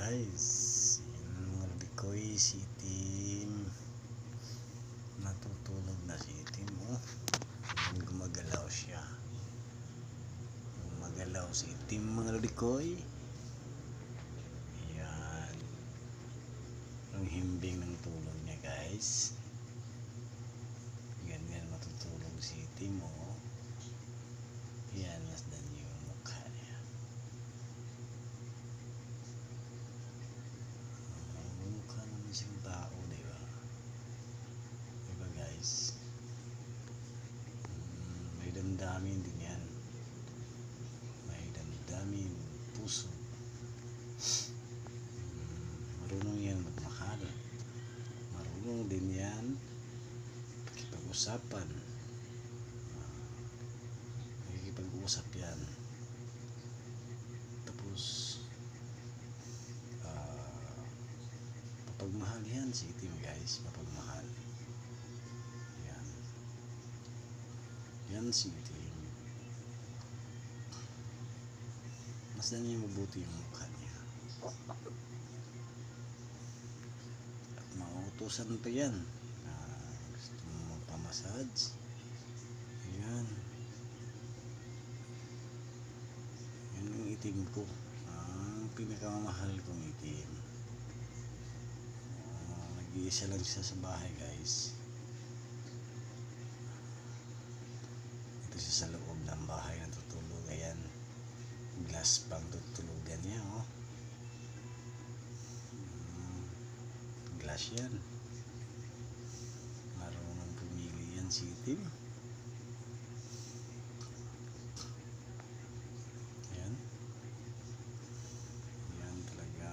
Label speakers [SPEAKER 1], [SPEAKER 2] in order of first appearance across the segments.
[SPEAKER 1] guys. Yung Likoy si Tim. Natutulog na si Tim oh. Gumagalaw siya. Gumagalaw si Tim mga Likoy. Yan ang himbing ng tulog niya guys. Ganyan matutulog si Tim oh yan masdan yung mukha niya Ang mukha naman siyang tao, di ba? Di ba guys? Mm, may damdamin din yan. May damdamin, puso. Marunong yan magmahal. Marunong din yan pakipag-usapan. Ah, Nakikipag-usap yan. Tapos, ah, mapagmahal yan si Tim guys mapagmahal yan yan si Tim mas na niya mabuti yung mukha niya. At mautusan pa yan. Na gusto mo magpamassage. Yan yan yung itim ko. Ang pinakamahal kong itim. Oh, nag-iisa lang siya sa bahay guys siya sa loob ng bahay na tutulog. Ayan. Glass pang tutulugan niya oh. Mm, glass yan. Marunong pumili yan si Tim yan yan talaga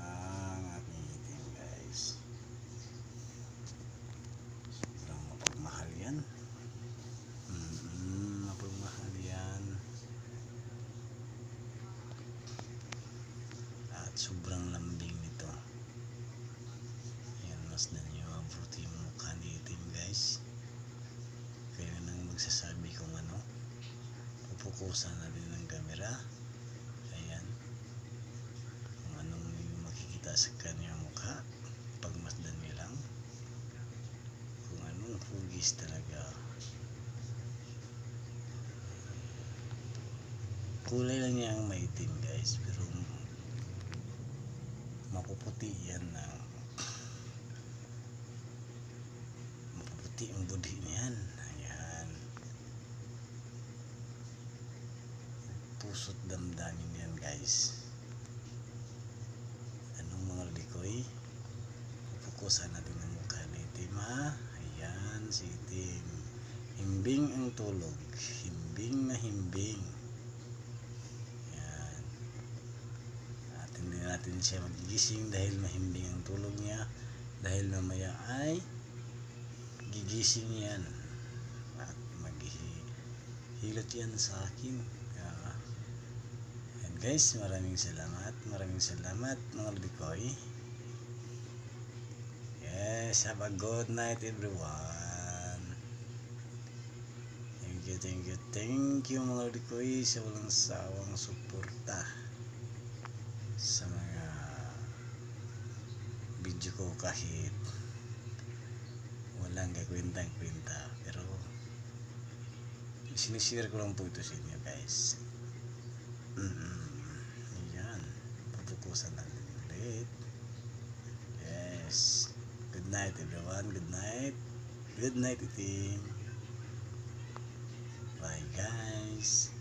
[SPEAKER 1] ang aking itim guys sobrang mapagmahal yan mm mapagmahal yan at sobrang lambing nito. Yan mas na niyo ang fruity yung mukha ni itim guys. Kaya nang magsasabi kung ano pupukusan na din ng camera. Ayan. Kung anong makikita sa kanyang mukha pagmasdan niyo lang. Kung anong hugis talaga. Kulay lang niya ang maitim guys pero mapuputi yan na. Mapuputi ang budi niyan ayan. Puso't damdamin yan guys. Anong mga likoy? Pupukusan natin ang mukha ni Tim ha? Ayan si Tim. Himbing ang tulog. Himbing na himbing yan at hindi natin siya magigising dahil mahimbing ang tulog niya. Dahil mamaya ay gigising yan. At maghihilot yan sa akin. Kaya yan guys maraming salamat maraming salamat mga lubikoy. Yes have a good night everyone. Thank you thank you thank you mga lubikoy sa walang sawang suporta sa mga video ko kahit walang kakwentang kwenta pero sinishare ko lang po ito sa inyo guys. Mm -mm. yan pupukusan natin ulit. Yes. Good night everyone. Good night. Good night team. Bye guys